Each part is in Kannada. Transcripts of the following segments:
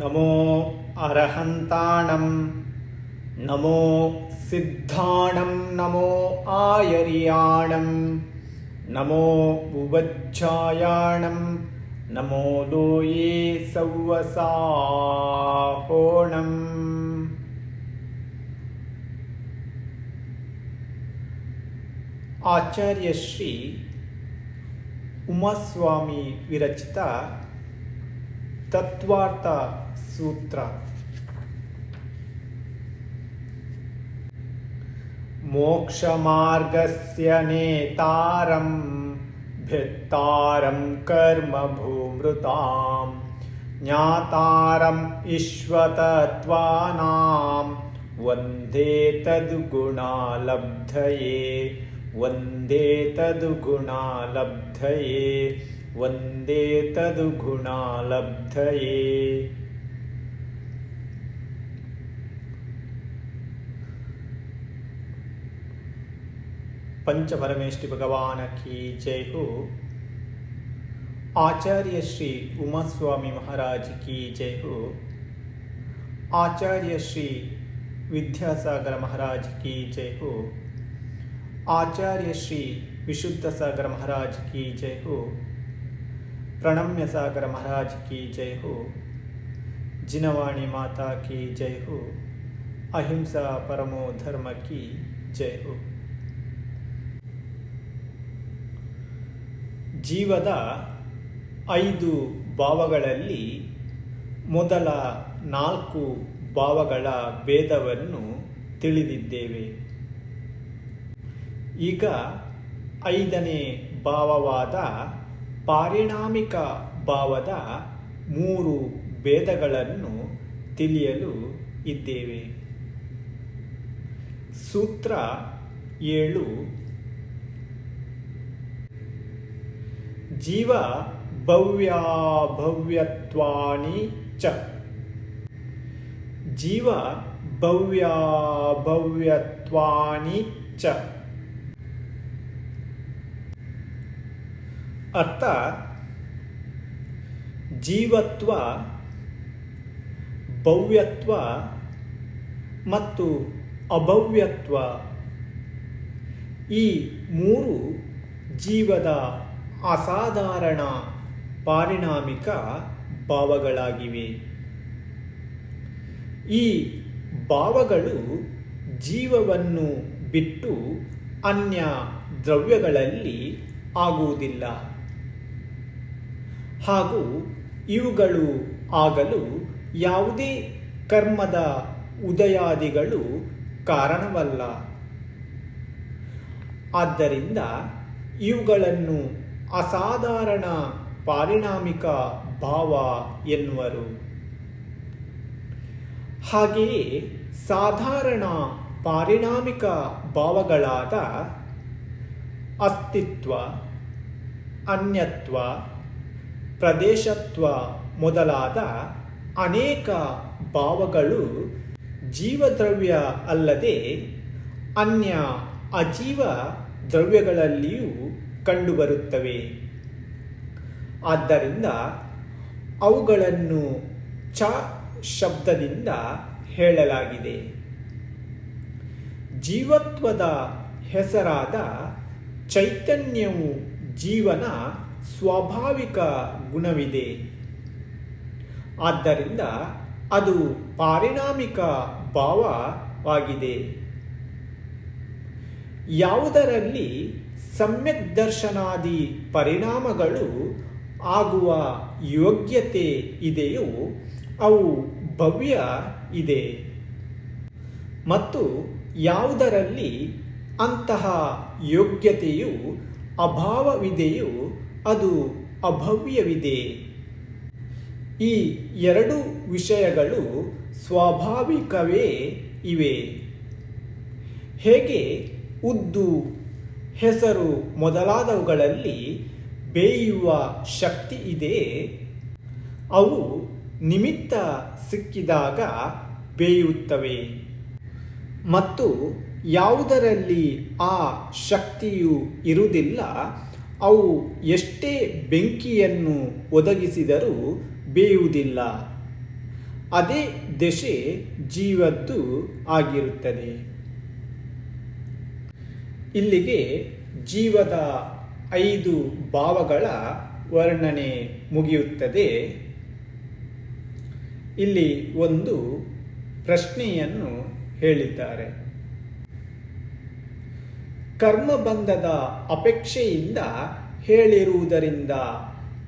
नमो अर्हन्ताणं नमो सिद्धाणं नमो आयर्याणं नमो बुभच्छायाणं नमो लोये सौवसाहोणम् आचार्यश्री उमास्वामी विरचिता तत्वार्थ सूत्र। मोक्षमार्गस्य नेतारं भित्तारं कर्म भूमृताम्। ज्ञातारम् इश्वतत्त्वानां वंदे तद्गुणालब्धये। वंदे तद्गुणालब्धये। वन्दे तद्गुणालब्धये। पंचपरमेष्टि भगवान की जय। आचार्य श्री उमास्वामी महाराज की जय। हो आचार्य श्री विद्यासागर महाराज की जय। हो आचार्य श्री विशुद्ध सागर महाराज की जय ಪ್ರಣಮ್ಯ ಸಾಗರ ಮಹಾರಾಜ್ ಕಿ ಜೈ ಹೋ. ಜಿನವಾಣಿ ಮಾತಾ ಕಿ ಜೈ ಹೋ. ಅಹಿಂಸಾ ಪರಮೋ ಧರ್ಮ ಕಿ ಜೈ ಹೋ. ಜೀವದ ಐದು ಭಾವಗಳಲ್ಲಿ ಮೊದಲ ನಾಲ್ಕು ಭಾವಗಳ ಭೇದವನ್ನು ತಿಳಿದಿದ್ದೇವೆ. ಈಗ ಐದನೇ ಭಾವವಾದ ಪಾರಿಣಾಮಿಕ ಭಾವದ ಮೂರು ಭೇದಗಳನ್ನು ತಿಳಿಯಲು ಇದ್ದೇವೆ. ಸೂತ್ರ ಏಳು. ಜೀವ ಭವ್ಯಾಭವ್ಯತ್ವಾನಿ ಚ. ಜೀವ ಭವ್ಯಾಭವ್ಯತ್ವಾನಿ ಚ. ಅರ್ಥ? ಜೀವತ್ವ, ಭವ್ಯತ್ವ ಮತ್ತು ಅಭವ್ಯತ್ವ. ಈ ಮೂರು ಜೀವದ ಅಸಾಧಾರಣ ಪಾರಿಣಾಮಿಕ ಭಾವಗಳಾಗಿವೆ. ಈ ಭಾವಗಳು ಜೀವವನ್ನು ಬಿಟ್ಟು ಅನ್ಯ ದ್ರವ್ಯಗಳಲ್ಲಿ ಆಗುವುದಿಲ್ಲ. ಹಾಗೂ ಇವುಗಳು ಆಗಲು ಯಾವುದೇ ಕರ್ಮದ ಉದಯಾದಿಗಳು ಕಾರಣವಲ್ಲ. ಆದ್ದರಿಂದ ಇವುಗಳನ್ನು ಅಸಾಧಾರಣ ಪಾರಿಣಾಮಿಕ ಭಾವ ಎನ್ನುವರು. ಹಾಗೆಯೇ ಸಾಧಾರಣ ಪಾರಿಣಾಮಿಕ ಭಾವಗಳಾದ ಅಸ್ತಿತ್ವ, ಅನ್ಯತ್ವ ಪ್ರದೇಶತ್ವ ಮೊದಲಾದ ಅನೇಕ ಭಾವಗಳು ಜೀವದ್ರವ್ಯ ಅಲ್ಲದೆ ಅನ್ಯ ಅಜೀವ ದ್ರವ್ಯಗಳಲ್ಲಿಯೂ ಕಂಡುಬರುತ್ತವೆ. ಆದ್ದರಿಂದ ಅವುಗಳನ್ನು ಚ ಶಬ್ದದಿಂದ ಹೇಳಲಾಗಿದೆ. ಜೀವತ್ವದ ಹೆಸರಾದ ಚೈತನ್ಯವು ಜೀವನ ಸ್ವಾಭಾವಿಕ ಗುಣವಿದೆ. ಆದ್ದರಿಂದ ಅದು ಪಾರಿಣಾಮಿಕ ಭಾವವಾಗಿದೆ. ಯಾವುದರಲ್ಲಿ ಸಮ್ಯಕ್ ದರ್ಶನಾದಿ ಪರಿಣಾಮಗಳು ಆಗುವ ಯೋಗ್ಯತೆ ಇದೆಯೋ ಅವು ಭವ್ಯ ಇದೆ. ಮತ್ತು ಯಾವುದರಲ್ಲಿ ಅಂತಹ ಯೋಗ್ಯತೆಯು ಅಭಾವವಿದೆಯೋ ಅದು ಅಭವ್ಯವಿದೆ. ಈ ಎರಡು ವಿಷಯಗಳು ಸ್ವಾಭಾವಿಕವೇ ಇವೆ. ಹೇಗೆ? ಉದ್ದು, ಹೆಸರು ಮೊದಲಾದವುಗಳಲ್ಲಿ ಬೇಯುವ ಶಕ್ತಿ ಇದೆ. ಅವು ನಿಮಿತ್ತ ಸಿಕ್ಕಿದಾಗ ಬೇಯುತ್ತವೆ. ಮತ್ತು ಯಾವುದರಲ್ಲಿ ಆ ಶಕ್ತಿಯು ಇರುವುದಿಲ್ಲ ಅವು ಎಷ್ಟೇ ಬೆಂಕಿಯನ್ನು ಒದಗಿಸಿದರೂ ಬೇಯುವುದಿಲ್ಲ. ಅದೇ ದೆಶೆ ಜೀವದ್ದು ಆಗಿರುತ್ತದೆ. ಇಲ್ಲಿಗೆ ಜೀವದ ಐದು ಭಾವಗಳ ವರ್ಣನೆ ಮುಗಿಯುತ್ತದೆ. ಇಲ್ಲಿ ಒಂದು ಪ್ರಶ್ನೆಯನ್ನು ಹೇಳಿದ್ದಾರೆ. ಕರ್ಮಬಂಧದ ಅಪೇಕ್ಷೆಯಿಂದ ಹೇಳಿರುವುದರಿಂದ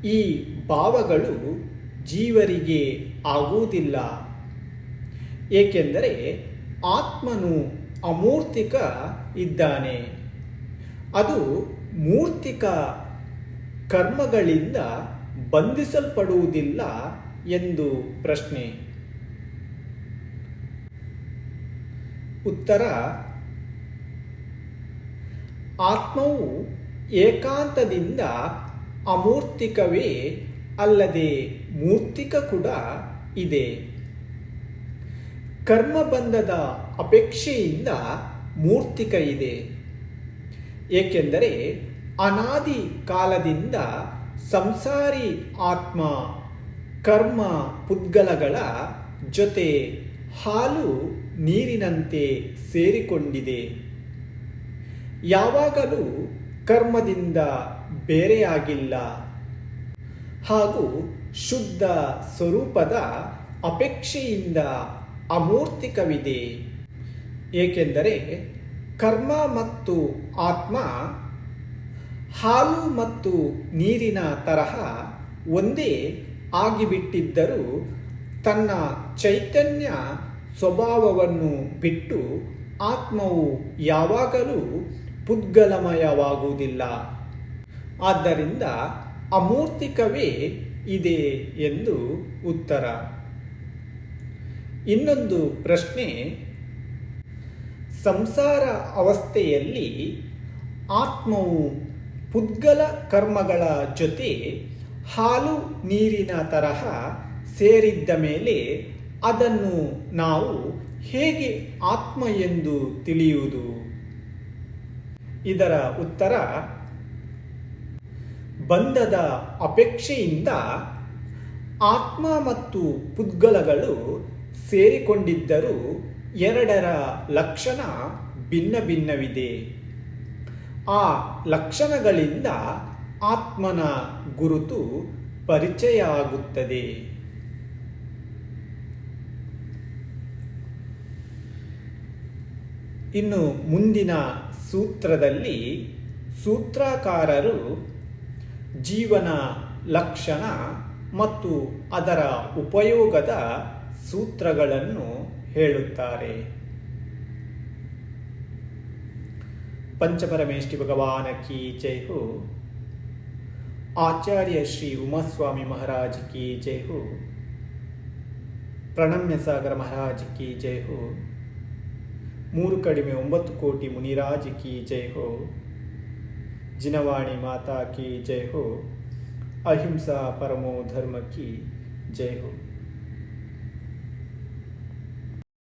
ಈ ಭಾವಗಳು ಜೀವರಿಗೆ ಆಗುವುದಿಲ್ಲ. ಏಕೆಂದರೆ ಆತ್ಮನು ಅಮೂರ್ತಿಕ ಇದ್ದಾನೆ. ಅದು ಮೂರ್ತಿಕ ಕರ್ಮಗಳಿಂದ ಬಂಧಿಸಲ್ಪಡುವುದಿಲ್ಲ ಎಂದು ಪ್ರಶ್ನೆ. ಉತ್ತರ ಆತ್ಮವು ಏಕಾಂತದಿಂದ ಅಮೂರ್ತಿಕವೇ ಅಲ್ಲದೆ ಮೂರ್ತಿಕ ಕೂಡ ಇದೆ. ಕರ್ಮಬಂಧದ ಅಪೇಕ್ಷೆಯಿಂದ ಮೂರ್ತಿಕ ಇದೆ. ಏಕೆಂದರೆ ಅನಾದಿ ಕಾಲದಿಂದ ಸಂಸಾರಿ ಆತ್ಮ, ಕರ್ಮ ಪುದ್ಗಲಗಳ ಜೊತೆ ಹಾಲು ನೀರಿನಂತೆ ಸೇರಿಕೊಂಡಿದೆ. ಯಾವಾಗಲೂ ಕರ್ಮದಿಂದ ಬೇರೆಯಾಗಿಲ್ಲ. ಹಾಗೂ ಶುದ್ಧ ಸ್ವರೂಪದ ಅಪೇಕ್ಷೆಯಿಂದ ಅಮೂರ್ತಿಕವಿದೆ. ಏಕೆಂದರೆ ಕರ್ಮ ಮತ್ತು ಆತ್ಮ ಹಾಲು ಮತ್ತು ನೀರಿನ ತರಹ ಒಂದೇ ಆಗಿಬಿಟ್ಟಿದ್ದರೂ ತನ್ನ ಚೈತನ್ಯ ಸ್ವಭಾವವನ್ನು ಬಿಟ್ಟು ಆತ್ಮವು ಯಾವಾಗಲೂ ಪುದ್ಗಲಮಯವಾಗುವುದಿಲ್ಲ. ಆದ್ದರಿಂದ ಅಮೂರ್ತಿಕವೇ ಇದೆ ಎಂದು ಉತ್ತರ. ಇನ್ನೊಂದು ಪ್ರಶ್ನೆ. ಸಂಸಾರ ಅವಸ್ಥೆಯಲ್ಲಿ ಆತ್ಮವು ಪುದ್ಗಲ ಕರ್ಮಗಳ ಜೊತೆ ಹಾಲು ನೀರಿನ ತರಹ ಸೇರಿದ್ದ ಮೇಲೆ ಅದನ್ನು ನಾವು ಹೇಗೆ ಆತ್ಮ ಎಂದು ತಿಳಿಯುವುದು? ಇದರ ಉತ್ತರ, ಬಂಧದ ಅಪೇಕ್ಷೆಯಿಂದ ಆತ್ಮ ಮತ್ತು ಪುದ್ಗಲಗಳು ಸೇರಿಕೊಂಡಿದ್ದರೂ ಎರಡರ ಲಕ್ಷಣ ಭಿನ್ನ ಭಿನ್ನವಿದೆ. ಆ ಲಕ್ಷಣಗಳಿಂದ ಆತ್ಮನ ಗುರುತು ಪರಿಚಯ ಆಗುತ್ತದೆ ಇನ್ನು ಮುಂದಿನ ಸೂತ್ರದಲ್ಲಿ ಸೂತ್ರಕಾರರು ಜೀವನ ಲಕ್ಷಣ ಮತ್ತು ಅದರ ಉಪಯೋಗದ ಸೂತ್ರಗಳನ್ನು ಹೇಳುತ್ತಾರೆ. ಪಂಚಪರಮೇಷ್ಠಿ ಭಗವಾನ ಕಿ ಜೈಹು ಆಚಾರ್ಯ ಶ್ರೀ ಉಮಾಸ್ವಾಮಿ ಮಹಾರಾಜ್ ಕಿ ಜೈಹು ಪ್ರಣಮ್ಯ ಸಾಗರ ಮಹಾರಾಜ್ ಕಿ ಜೈಹು ಮೂರು ಕಡಿಮೆ ಒಂಬತ್ತು ಕೋಟಿ ಮುನಿರಾಜ್ ಕಿ ಜೈ ಹೋ. ಜಿನವಾಣಿ ಮಾತಾ ಕಿ ಜೈ ಹೋ. ಅಹಿಂಸಾ ಪರಮೋ ಧರ್ಮ ಕಿ ಜೈ ಹೋ.